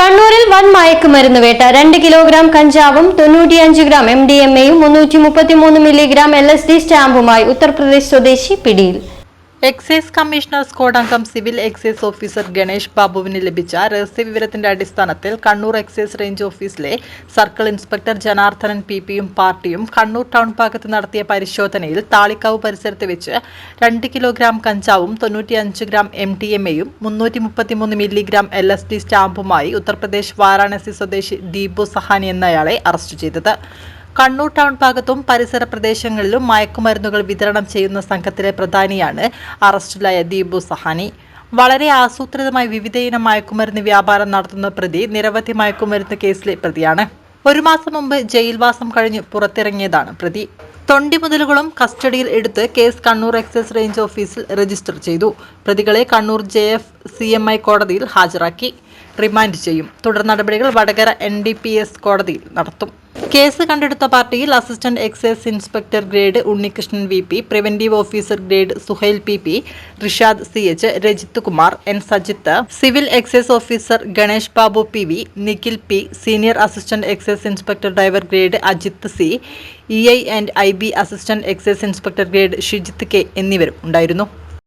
കണ്ണൂരിൽ വൻ മയക്കുമരുന്ന് വേട്ട. രണ്ട് കിലോഗ്രാം കഞ്ചാവും തൊണ്ണൂറ്റിയഞ്ച് ഗ്രാം എം ഡി എം എയും മുന്നൂറ്റി മുപ്പത്തിമൂന്ന് മില്ലിഗ്രാം എൽ എസ് ഡി സ്റ്റാമ്പുമായി ഉത്തർപ്രദേശ് സ്വദേശി പിടിയിൽ. എക്സൈസ് കമ്മീഷണർ സ്ക്വാഡ് അംഗം സിവിൽ എക്സൈസ് ഓഫീസർ ഗണേഷ് ബാബുവിന് ലഭിച്ച രഹസ്യവിവരത്തിന്റെ അടിസ്ഥാനത്തിൽ കണ്ണൂർ എക്സൈസ് റേഞ്ച് ഓഫീസിലെ സർക്കിൾ ഇൻസ്പെക്ടർ ജനാർദ്ദനൻ പി പിയും പാർട്ടിയും കണ്ണൂർ ടൗൺ ഭാഗത്ത് നടത്തിയ പരിശോധനയിൽ താളിക്കാവ് പരിസരത്ത് വെച്ച് രണ്ട് കിലോഗ്രാം കഞ്ചാവും തൊണ്ണൂറ്റിയഞ്ച് ഗ്രാം എം ടി എം എയും മുന്നൂറ്റി മുപ്പത്തിമൂന്ന് മില്ലിഗ്രാം എൽ എസ് ഡി സ്റ്റാമ്പുമായി ഉത്തർപ്രദേശ് വാരാണസി സ്വദേശി ദീപു സഹാനി എന്നയാളെ അറസ്റ്റ് ചെയ്തത്. കണ്ണൂർ ടൗൺ ഭാഗത്തും പരിസര പ്രദേശങ്ങളിലും മയക്കുമരുന്നുകൾ വിതരണം ചെയ്യുന്ന സംഘത്തിലെ പ്രധാനിയാണ് അറസ്റ്റിലായ ദീപു സഹാനി. വളരെ ആസൂത്രിതമായി വിവിധയിനം മയക്കുമരുന്ന് വ്യാപാരം നടത്തുന്ന പ്രതി നിരവധി മയക്കുമരുന്ന് കേസിലെ പ്രതിയാണ്. ഒരു മാസം മുമ്പ് ജയിൽവാസം കഴിഞ്ഞ് പുറത്തിറങ്ങിയതാണ് പ്രതി. തൊണ്ടി മുതലുകളും കസ്റ്റഡിയിൽ എടുത്ത് കേസ് കണ്ണൂർ എക്സൈസ് റേഞ്ച് ഓഫീസിൽ രജിസ്റ്റർ ചെയ്തു. പ്രതികളെ Kannur J F C M I കോടതിയിൽ ഹാജരാക്കി. റിമാൻഡ് ചെയ്യും. തുടർ നടപടികൾ Vadakara N D P S കോടതിയിൽ നടത്തും. കേസ് കണ്ടെടുത്ത പാർട്ടിയിൽ assistant excise inspector grade Unnikrishnan V P preventive officer grade Suhail P P Rishad C H Rajith Kumar N Sajith civil excise officer Ganesh Babu P V Nikhil P senior assistant excise inspector driver grade Ajith C E I and I B assistant excise inspector grade Shijith K എന്നിവരും ഉണ്ടായിരുന്നു.